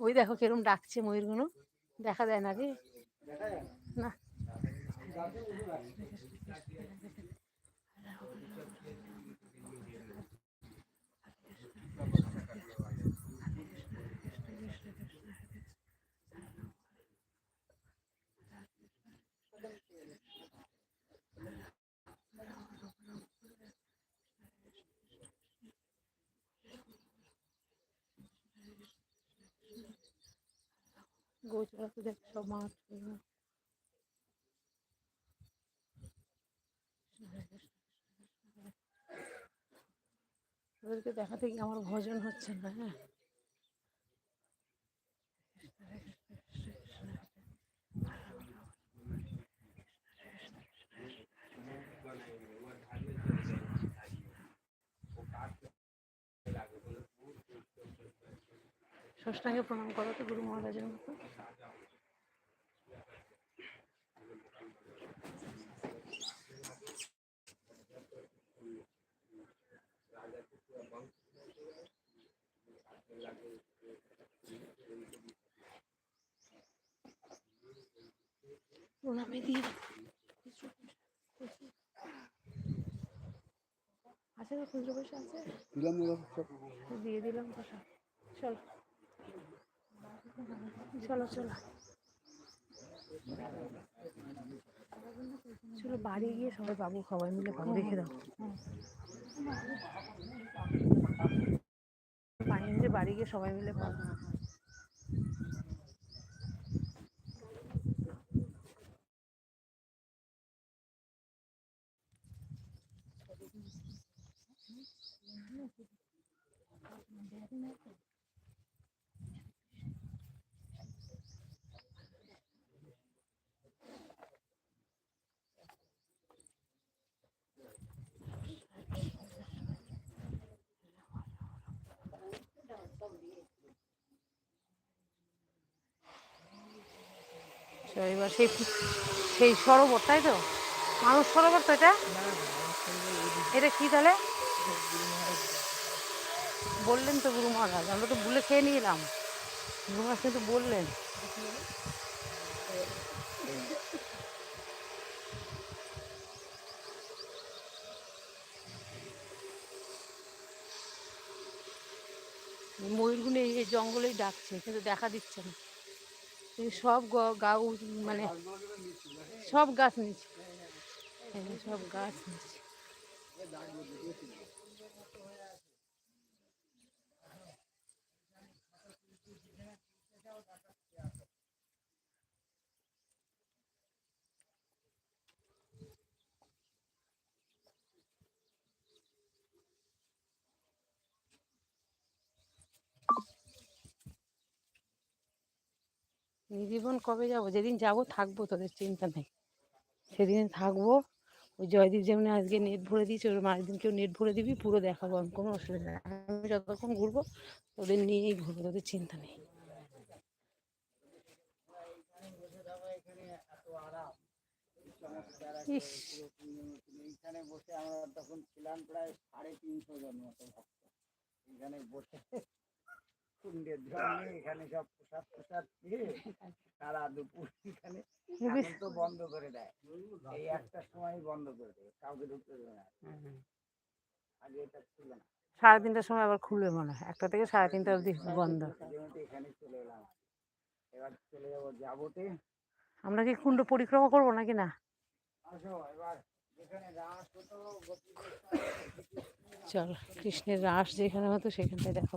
ওই দেখো কিরম ডাকছে ময়ূরগুলো। দেখা যায় না রে না। গোচরা তো দেখ সব মাছ ওদেরকে দেখাতে গিয়ে আমার ভজন হচ্ছে না হ্যাঁ। ষষ্ঠাঙ্গে প্রণাম করো তো গুরু মহারাজের মতো। প্রণামে দিয়ে আছে তো খুচরো পয়সা আছে? দিলাম দিয়ে দিলাম সব। চলো। চলো চলো। চলো, বাড়ি গিয়ে সবাই পাবো সবাই মিলে পাবো রেখে দাও। পানি বাড়ি গিয়ে সবাই মিলে পাবো এবার সেই সেই সরোবর, তাই তো? মানুষ সরোবর তো এটা? এটা কি তাহলে? বললেন তো গুরু মহারাজ, আমরা তো ভুলে খেয়ে নিলাম। গুরু মহারাজ কিন্তু বললেন। ময়ূরগুলো এই জঙ্গলেই ডাকছে, কিন্তু দেখা দিচ্ছে না। সব গাউ মানে সব গাছ নিচে এই সব গাছ নিচে জীবন কবে যাব? যেদিন যাব থাকব তোদের চিন্তা নেই। সেদিন থাকব। ওই জয়দীপ যেমনি আজকে নেট ভরে দিয়েছে, ওর মাঝ দিন কেউ নেট ভরে দিবি, পুরো দেখাবো আমি, কোনো অসুবিধা নেই। আমি যতক্ষণ ঘুরবো ওদের নিয়েই ঘুরবো, তোদের চিন্তা নেই। বসে আমরা তখন ছিলাম প্রায় সাড়ে তিনশো জন মতো ভক্ত। এখানে বসে কুণ্ডের জল এখানে সব প্রসাদ প্রসাদ খেয়ে সারা দুপুর এখানে এখন তো বন্ধ করে দেয়। এই একটা সময় বন্ধ করে দেয় কাউকে ঢুকতে দেবে না। আগে এটা ছিল না। সাড়ে তিনটার সময় আবার খুলবে মনে হয়। একটা থেকে সাড়ে তিনটা অবধি বন্ধ। এখানে চলে এলাম এবার চলে যাব যাবোতে। আমরা কি কুণ্ড পরিক্রমা করব নাকি না? চল কৃষ্ণের রাস যেখানে হতো সেখানটায় দেখো